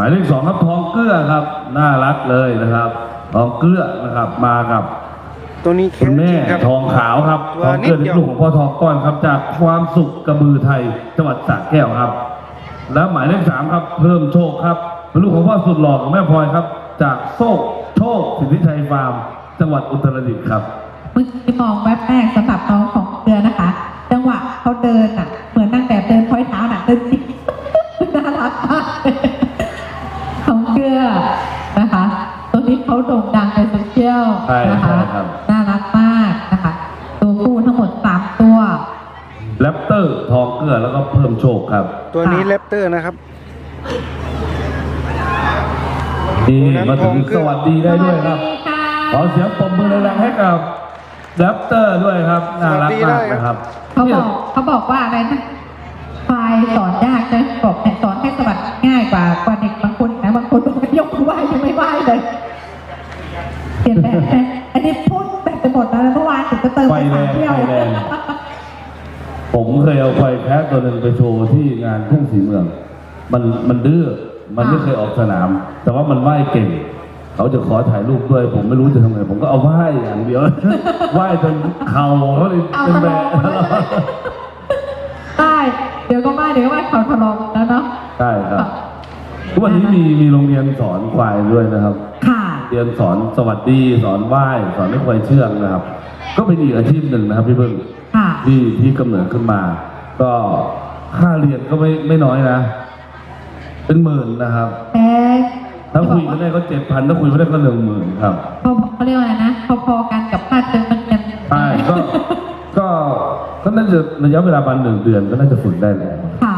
หมายเลขสองครับทองเกลือครับ น่ารักเลยนะครับ ทองเกลือนะครับมากับตัวนี้คุแข็ณงจแม่ริงครับ ทองขาวครับตัวทองเกลือนิดเดีที่ยว ลูกของพ่อทองก้อนครับ จากความสุขกระบือไทยจังหวัดสระแก้วครับ แล้วหมายเลขสามครับ เพิ่มโชคครับเป็นลูกของพ่อสุดหล่อของแม่พลอยครับ จากโชคโชคสิทธิชัยฟาร์มจังหวัดอุตรดิตถ์ครับ เมื่อกี้มองแวบแรกสำหรับน้องของเดือนนะคะ จังหวะเขาเดินอะ เหมือนนางแบบเดินพ้อยเท้าน่ะเดินจิ๊กน่ารักมากของเกลือนะคะ ตัวนี้เขาโด่งดังในโซเชียลใช่นะคะใช่ครับ น่ารักมากนะคะ ตัวผู้ทั้งหมดสามตัว แรปเตอร์ทองเกลือแล้วก็เพิ่มโชคครับตัวนี้แรปเตอร์นะครับ นี่มาถึงสวัสดีได้ด้วยครับ สวัสดีค่ะขอเสียงปรบมือแรงๆให้กับแรปเตอร์ด้วยครับ น่ารักมากนะครับ เขาบอกเขาบอกว่าอะไรนะควายสอนยากนะบอกแต่สอน ผมเคยเอาควายแพ้ตัวหนึ่งไปโชว์ที่งานทุ่งสีเมือง มันมันดื้อ มันไม่เคยออกสนาม แต่ว่ามันว่ายเก่ง เขาจะขอถ่ายรูปด้วย ผมไม่รู้จะทำไง ผมก็เอาว่ายอย่างเดียวว่ายจนเข่าเขาเลยเอาเป็นทะแบลอบงหมดเลยได้เดี๋ยวก็ไม่เดี๋ยวก็ไม่เขาทะลองแล้วเนาะ ใช่ครับ ทุกวันนี้มีมีโรงเรียนสอนควายด้วยนะครับ ค่ะ เรียนสอนสวัสดีสอนไหว้สอนให้ควายเชื่องนะครับ ก็เป็นอีกอาชีพหนึ่งนะครับพี่เบิ้งค่ะ ที่ที่กำเนิดขึ้นมา ก็ค่าเรียนก็ไม่ไม่น้อยนะ เป็นหมื่นนะครับ แต่ถ้าคุยกันได้ก็เจ็ดพันถ้าคุยไม่ได้ก็หนึ่งหมื่นครับเขาเขาเรียกว่าอะไรนะพอๆกันกับค่าเติมมันกันใช่ก็ก็ก็น่าจะระยะเวลาประมาณหนึ่งเดือนก็น่าจะฝึกได้แล้วค่ะ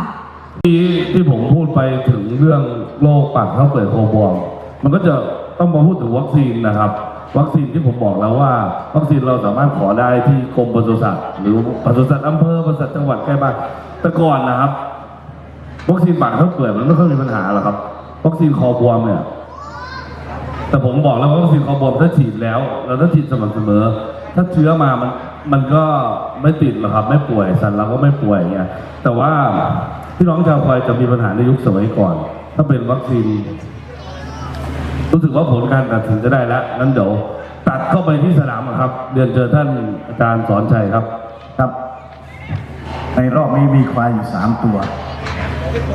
ที่ที่ผมพูดไปถึงเรื่องโรคปากเท้าเปิดโคบวมมันก็จะ ต้องมาพูดถึงวัคซีนนะครับ วัคซีนที่ผมบอกแล้วว่า วัคซีนเราสามารถขอได้ที่กรมปศุสัตว์หรือปศุสัตว์อำเภอปศุสัตว์จังหวัดใกล้บ้านแต่ก่อนนะครับ วัคซีนปากเท้าเปิดมันไม่ค่อยมีปัญหาหรอกครับ วัคซีนคอบวมเนี่ยแต่ผมบอกแล้วว่าวัคซีนคอบวมถ้าฉีดแล้วเราถ้าฉีดสม่ำเสมอ ถ้าเชื้อมามันมันก็ไม่ติดหรอกครับ ไม่ป่วยสันเราก็ไม่ป่วยเงี้ยแต่ว่าพี่น้องชาวควายจะมีปัญหาในยุคสมัยก่อน ถ้าเป็นวัคซีน รู้สึกว่าผลการตัดสินจะได้แล้วนั้นเดี๋ยวตัดเข้าไปที่สนามครับ เรียนเจอท่านอาจารย์สอนชัยครับ ครับ ในรอบนี้มีควายอยู่สามตัว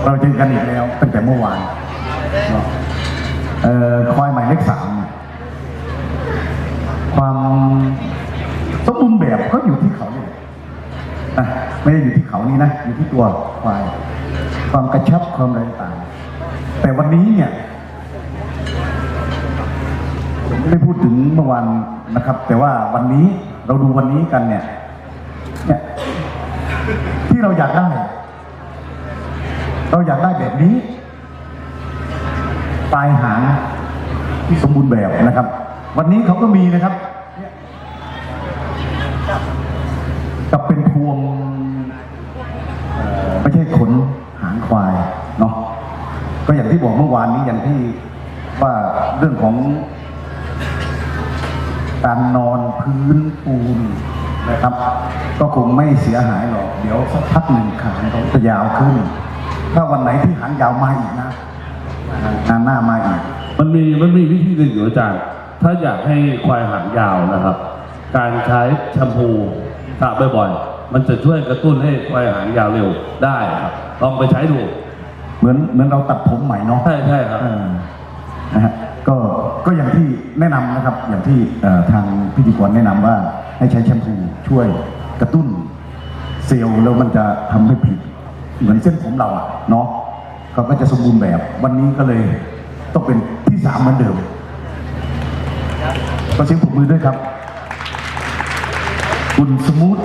เราเจอกันอีกแล้วตั้งแต่เมื่อวานเอ่อควายหมายเลขสามความสมบูรณ์แบบก็อยู่ที่เขาเนี่ยนะไม่ได้อยู่ที่เขานี่นะ อยู่ที่ตัวควาย ความกระชับความอะไรต่างแต่วันนี้เนี่ย ผมไม่ได้พูดถึงเมื่อวานนะครับ แต่ว่าวันนี้เราดูวันนี้กันเนี่ยเนี่ยที่เราอยากได้ เราอยากได้แบบนี้ปลายหางที่สมบูรณ์แบบนะครับ วันนี้เขาก็มีนะครับ กับเป็นพวงไม่ใช่ขนหางควายเนาะก็อย่างที่บอกเมื่อวานนี้อย่างที่ว่าเรื่องของ การนอนพื้นปูนนะครับ ก็คงไม่เสียหายหรอก เดี๋ยวสักพักหนึ่งขางเขาจะยาวขึ้น ถ้าวันไหนที่หางยาวมาอีกนะงานหน้ามาอีก มันมีมันมีวิธีหนึ่งอยู่อาจารย์ ถ้าอยากให้ควายหางยาวนะครับ การใช้แชมพูสระบ่อยๆ มันจะช่วยกระตุ้นให้ควายหางยาวเร็วได้ครับ ลองไปใช้ดู เหมือนเหมือนเราตัดผมใหม่เนาะ ใช่ใช่ครับเออนะฮะก็ก็อย่างที่ แนะนำนะครับอย่างที่ทางพิธีกรแนะนำว่าให้ใช้แชมพูช่วยกระตุ้นเซลล์แล้วมันจะทำให้ผลิตเหมือนเส้นผมเราอะเนาะเขาก็จะสมบูรณ์แบบ วันนี้ก็เลยต้องเป็นที่สามเหมือนเดิมก็เสียงปรบมือด้วยครับ คุณสมูท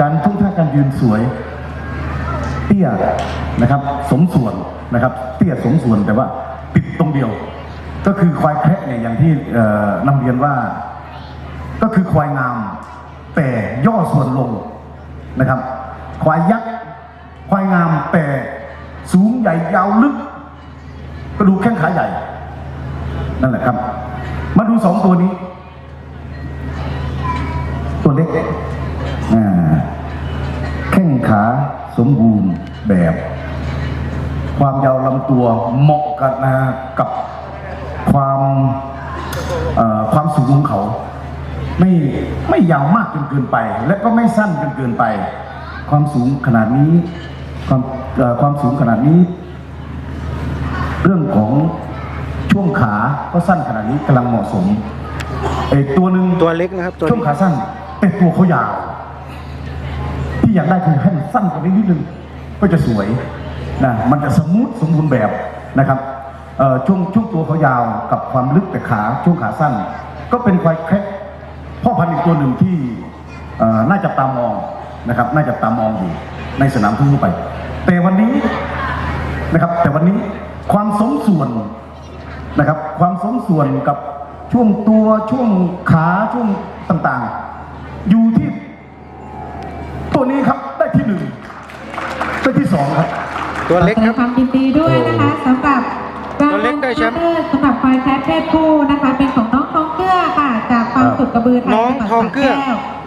การทุ่งท่าการยืนสวย เตี้ยนะครับ สมส่วนนะครับ เตี้ยสมส่วนแต่ว่าติดตรงเดียว ก็คือควายแคะเนี่ยอย่างที่เอ่อนำเรียนว่า ก็คือควายงาม แต่ย่อส่วนลงนะครับ ควายยักษ์ควายงามแต่สูงใหญ่ยาวลึกกระดูกแข้งขาใหญ่ นั่นแหละครับ มาดูสองตัวนี้ ตัวเล็กแข้งขาสมบูรณ์แบบ ความยาวลำตัวเหมาะกันนะกับ ความเอ่อความสูงของเขา ไม่ไม่ยาวมากจนเกินไป และก็ไม่สั้นจนเกินไป ความสูงขนาดนี้ความเอ่อความสูงขนาดนี้ เรื่องของช่วงขาก็สั้นขนาดนี้กำลังเหมาะสมเอกตัวหนึ่งตัวเล็กนะครับตัวช่วงขาสั้นแต่ตัวเขายาว ที่อยากได้คือให้มันสั้นกว่านี้นิดนึงก็จะสวยนะมันจะสมูทสมบูรณ์แบบนะครับเอ่อ ช่วงช่วงตัวเขายาวกับความลึกแต่ขาช่วงขาสั้น ก็เป็นควายแคระพ่อพันธุ์อีกตัวหนึ่งที่เอ่อน่าจะตามองนะครับ น่าจะตามองอยู่ในสนามทั่วไป แต่วันนี้นะครับ แต่วันนี้ความสมส่วนนะครับ ความสมส่วนกับช่วงตัวช่วงขาช่วงต่างๆ อยู่ที่ตัวนี้ครับได้ที่หนึ่งได้ที่สองครับตัวเล็กแสดครังบความยินดีด้วยนะคะสำหรับ ตัวเล็กได้แชมป์สำหรับควายแคทเพศผู้นะคะ เป็นของน้องทองเกลือค่ะ จากฟาร์มสุดกระบือไทยน้องทองเกลือ จังหวัดสระแว